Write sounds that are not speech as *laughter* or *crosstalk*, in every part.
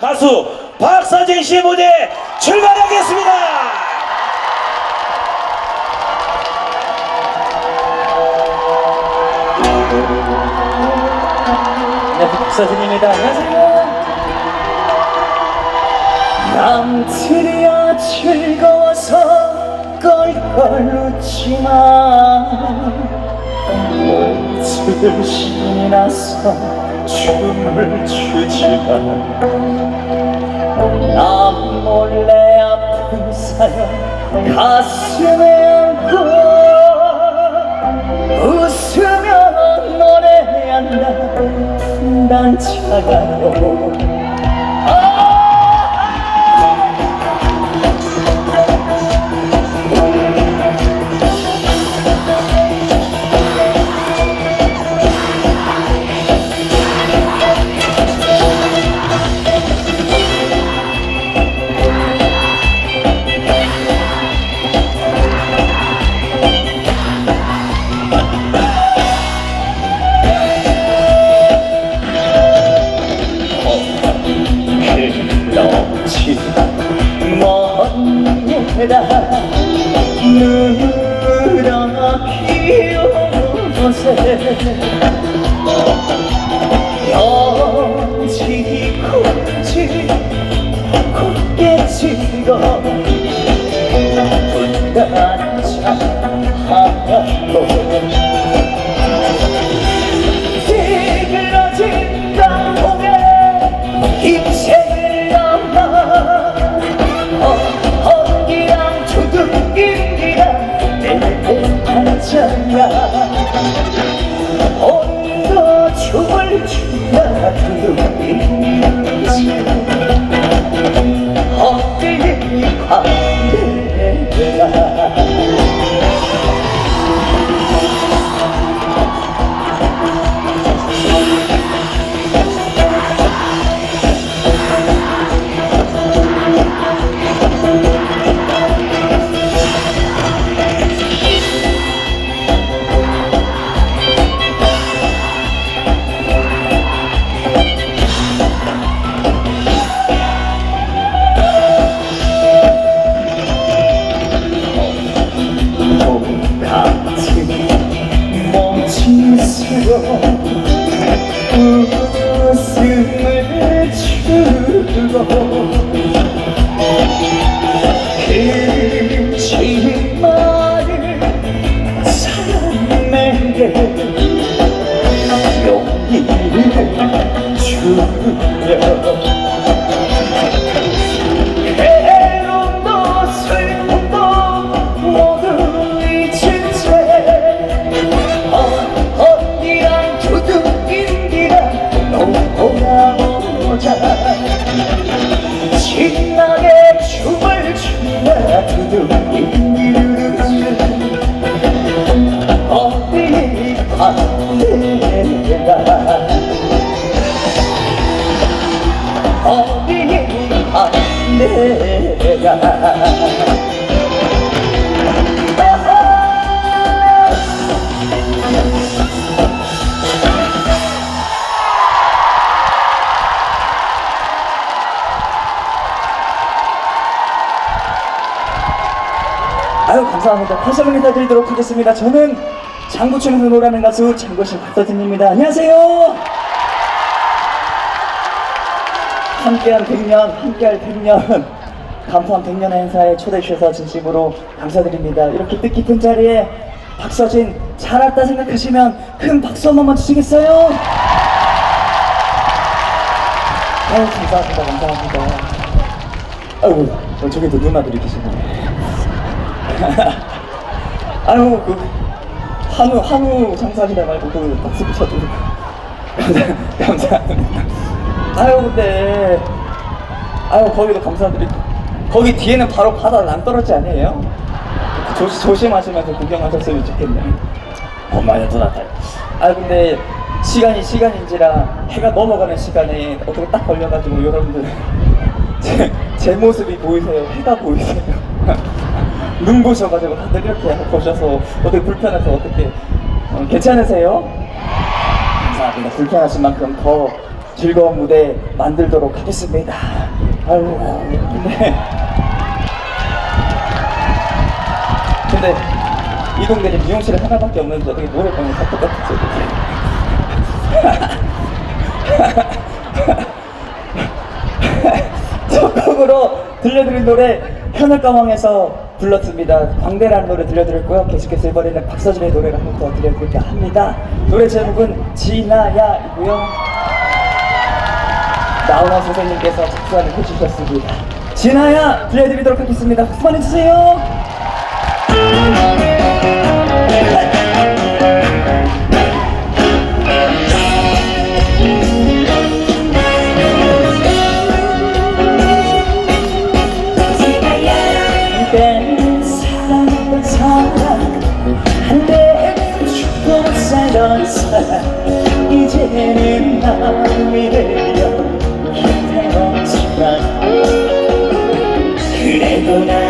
가수 박서진 씨 무대 출발하겠습니다. 안녕하세요 박서진입니다. 안녕하세요. 남들이야 즐거워서 껄껄 웃지만 모두 신이 나서 춤을 추지만 나 몰래 아픈 사연 가슴에 안고 웃으며 노래한다. 난 차가워 여지 곱지 곱게 찍어 용기를 주며 아유 감사합니다. 다시 한번 인사드리도록 하겠습니다. 저는 장구청에서 노래하는 가수 장구신 박서진입니다. 안녕하세요. 함께한 100년, 함께할 100년, 감사한 100년의 행사에 초대해 주셔서 진심으로 감사드립니다. 이렇게 뜻깊은 자리에 박서진 잘 왔다 생각하시면 큰 박수 한 번만 주시겠어요? 아유 감사합니다, 감사합니다. 아이고 어, 저기도 누나들이 계시네. *laughs* 아유 그 한우 한우 장사하시다 말고 그 박수 붙여도 감사 *laughs* 감사합니다. 아유 근데 아유 거기도 감사드리고 거기 뒤에는 바로 바다 남떨어지 아니에요? 조, 조심하시면서 구경하셨으면 좋겠네요. 엄마야 돌아다. 아 근데 시간이 시간인지라 해가 넘어가는 시간에 어떻게 딱 걸려가지고 여러분들 *laughs* 제, 제 모습이 보이세요? 해가 보이세요? *laughs* 눈 보셔가지고 다들 이렇게 보셔서 어떻게 불편해서 어떻게 어, 괜찮으세요? 감사합니다. 불편하신 만큼 더 즐거운 무대 만들도록 하겠습니다. 아유, 근데 근데 이 동네에 미용실에 하나밖에 없는데 어떻게 노래방에 다 똑같았죠? 첫 곡으로 들려드린 노래 현을가왕에서 불렀습니다. 광대라는 노래 들려드렸고요. 계속해서 이번에는 박서진의 노래를 한 번 더 들려드릴까 합니다. 노래 제목은 지나야이고요. 나훈아 선생님께서 작사를 해주셨습니다. 지나야 들려드리도록 하겠습니다. 박수 많이 주세요. 이제는 마음이 되려 힘들었지만 그래도 나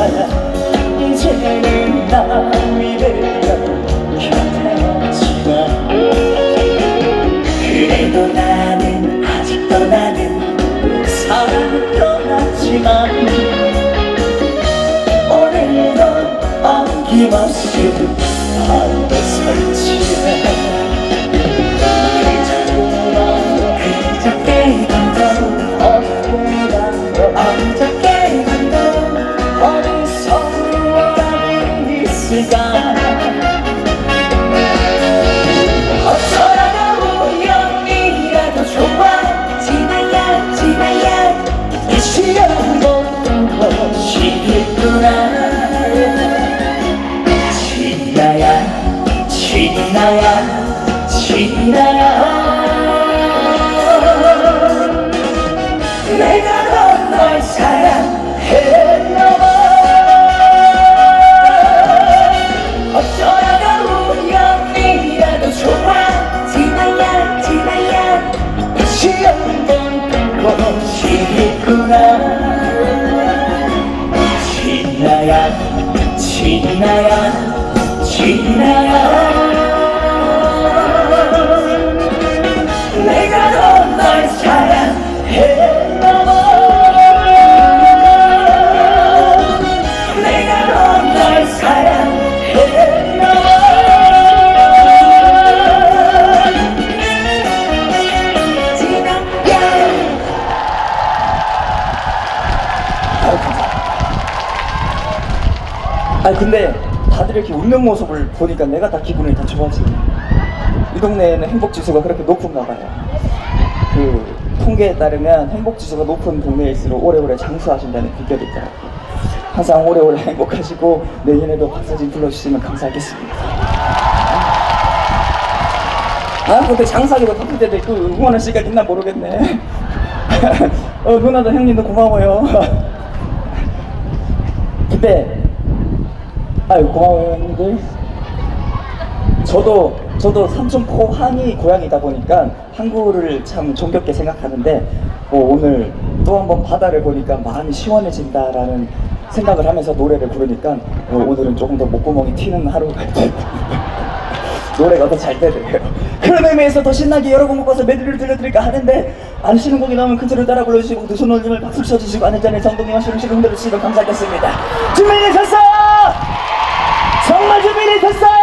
사람 이제는 남이 되려 곁에 없지만 그래도 나는 아직도 나는 사랑을 떠났지만 오늘도 어김없이 밤 모든 것이 있구나. 지나야 지나야 지나야 지나야 내가 보니까 내가 다 기분이 다 좋아지네. 이 동네에는 행복 지수가 그렇게 높은가 봐요. 그 통계에 따르면 행복 지수가 높은 동네일수록 오래오래 장수하신다는 비결이 있더라고요. 항상 오래오래 *laughs* 행복하시고 내년에도 박사진 불러주시면 감사하겠습니다. 아 근데 장사기도 바쁠 때도 있고 응원할 시간 있나 모르겠네. *laughs* 어 누나도 형님도 고마워요. *laughs* 근데 아유 고마워요 형님들 저도 저도 삼촌 포항이 고향이다 보니까 항구를 참 정겹게 생각하는데 뭐 오늘 또 한번 바다를 보니까 마음이 시원해진다라는 생각을 하면서 노래를 부르니까 뭐 오늘은 조금 더 목구멍이 튀는 하루가 될 *laughs* 노래가 더 잘 되네요. 그런 의미에서 더 신나게 여러 곡 묶어서 메들리를 들려드릴까 하는데 안 쉬는 곡이 나오면 큰 소리 따라 불러주시고 두 손올림을 박수 쳐주시고 아는 잔에 정동이와 시름시름 흔들어주시면 감사하겠습니다. 준비되셨어요! 정말 준비되셨어요!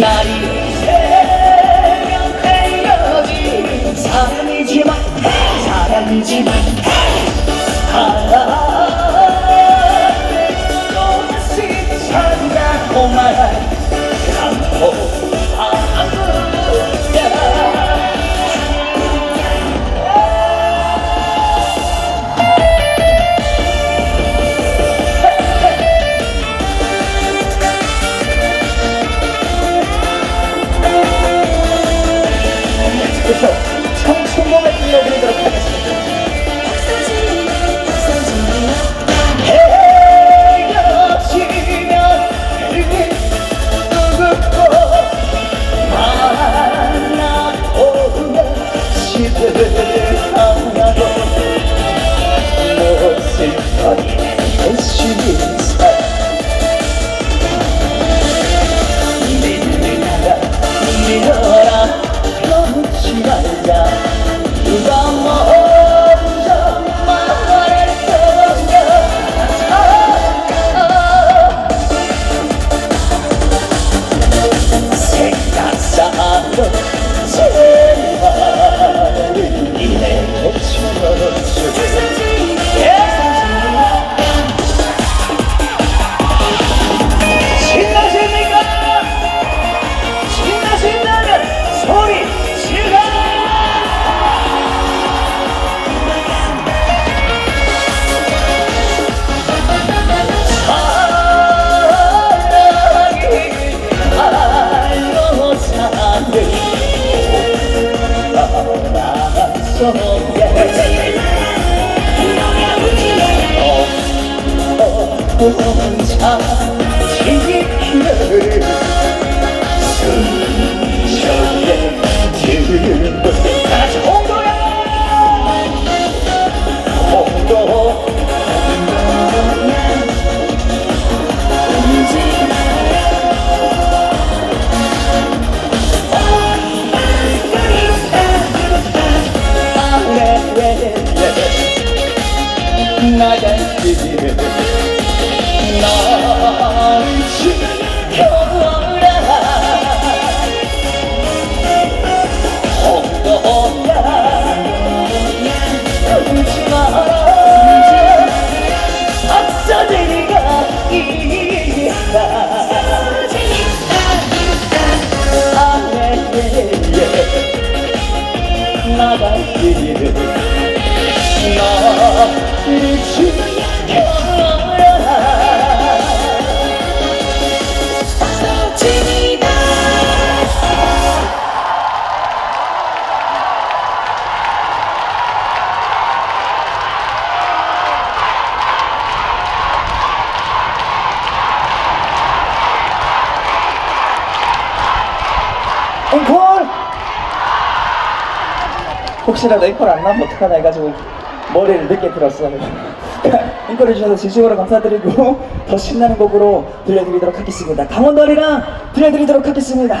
날이 새벽 헤어진 사랑이지만 사랑이지만. คนช 혹시라도 앵콜 안 나오면 어떡하나 해가지고 머리를 늦게 들었어요. *laughs* 앵콜 해주셔서 진심으로 감사드리고 *laughs* 더 신나는 곡으로 들려드리도록 하겠습니다. 강원도리랑 들려드리도록 하겠습니다.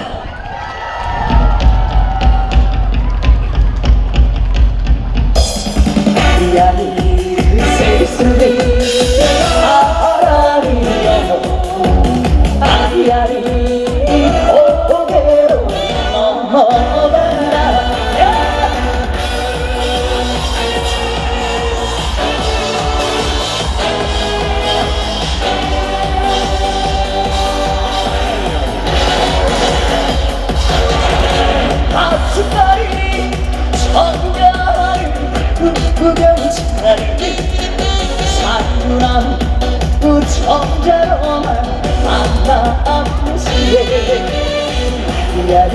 이야기를 쓸수록 아라리여 아리 구경차를 사랑한 우정자로만 만나보시네. 이야기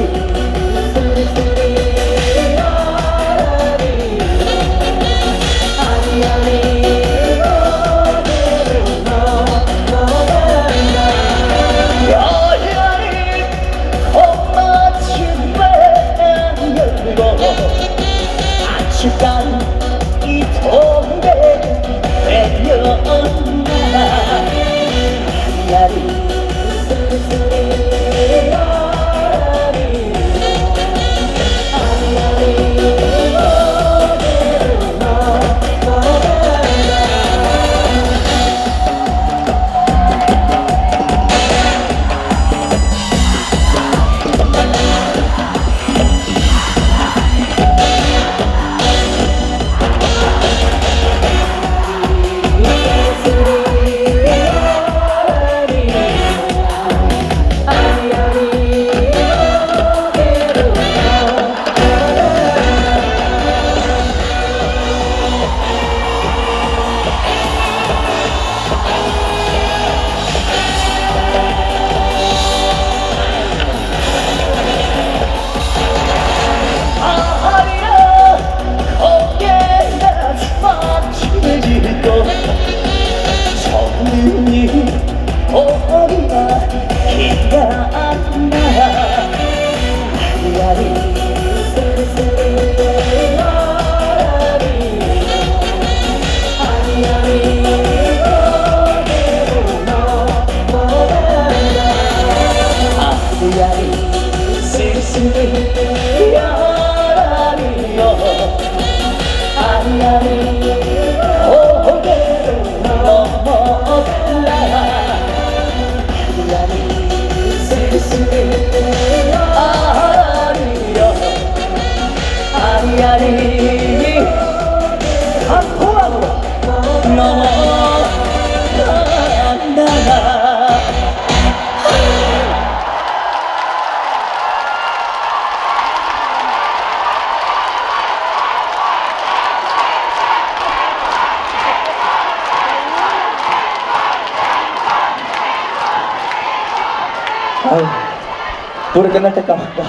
끝날 때마다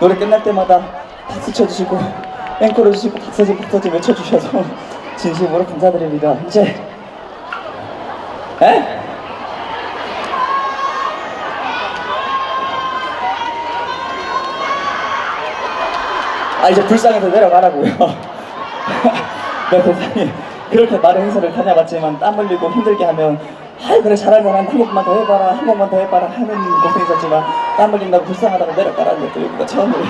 노래 끝날 때마다 박수 쳐주시고 앵콜 해주시고 박서진 박서진 외쳐주셔서 *laughs* 진심으로 감사드립니다. 이제 에? 아 이제 불쌍해서 내려가라고요. 내 *laughs* 세상에 그렇게 많은 행사를 다녀봤지만 땀 흘리고 힘들게 하면 아이 그래 잘하면 한 번만 더 해봐라 한 번만 더 해봐라 하는 고생이 있었지만 땀 흘린다고 불쌍하다고 내려가라는 것도 여기가 처음이에요.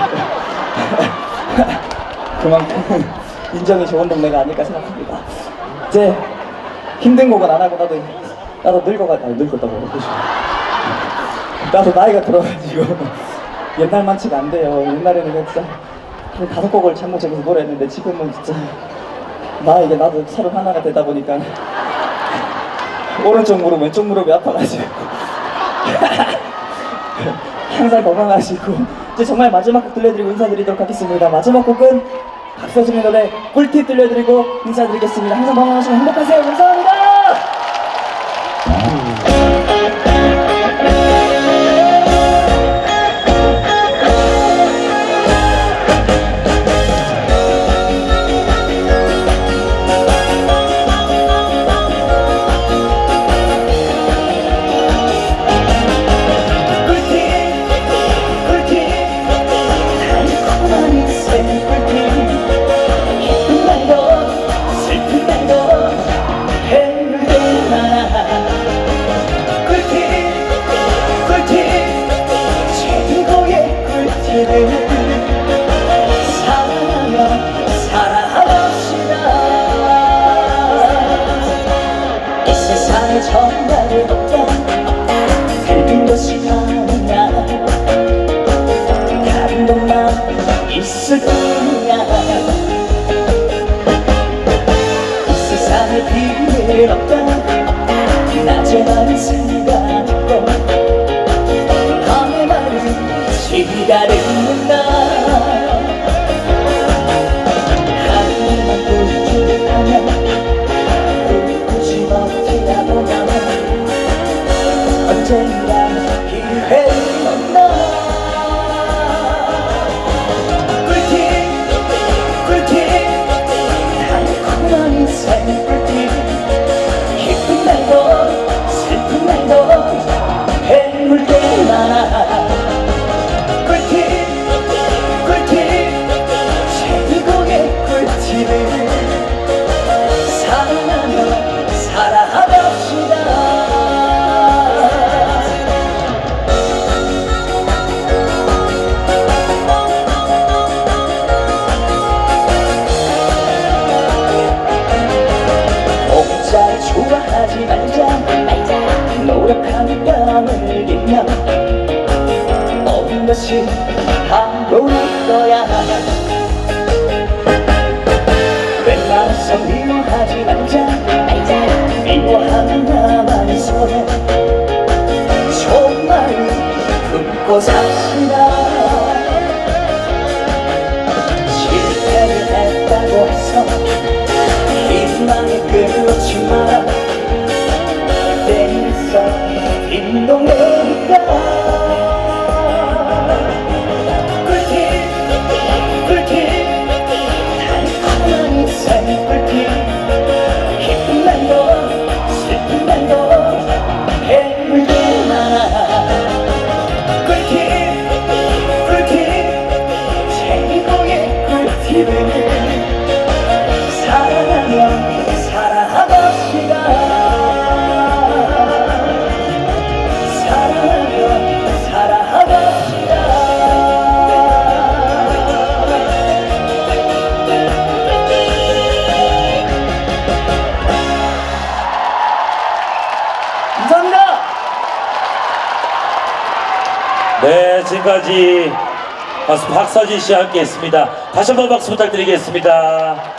그만큼 인정이 좋은 동네가 아닐까 생각합니다. 이제 힘든 곡은 안 하고 나도 나도 늙어가 아니 늙었다고 나도 나이가 들어가지고 *laughs* 옛날만치가 안 돼요. 옛날에는 진짜 한 다섯 곡을 참고적에서 노래했는데 지금은 진짜 나 이게 나도 서른 하나가 되다 보니까 *laughs* 오른쪽 무릎 왼쪽 무릎이 아파가지고 *laughs* 항상 건강하시고 이제 정말 마지막 곡 들려드리고 인사드리도록 하겠습니다. 마지막 곡은 박서준의 노래 꿀팁 들려드리고 인사드리겠습니다. 항상 건강하시고 행복하세요. 감사합니다. Jada. 하지 말자 말자. 노력하는 뺨을 빌며 모든 것이 바로 내 거야? 웬만해서 미워하지 말자 말자. 미워하면 나만 손에. 정말 품고 살 가수 박서진 씨와 함께 했습니다. 다시 한번 박수 부탁드리겠습니다.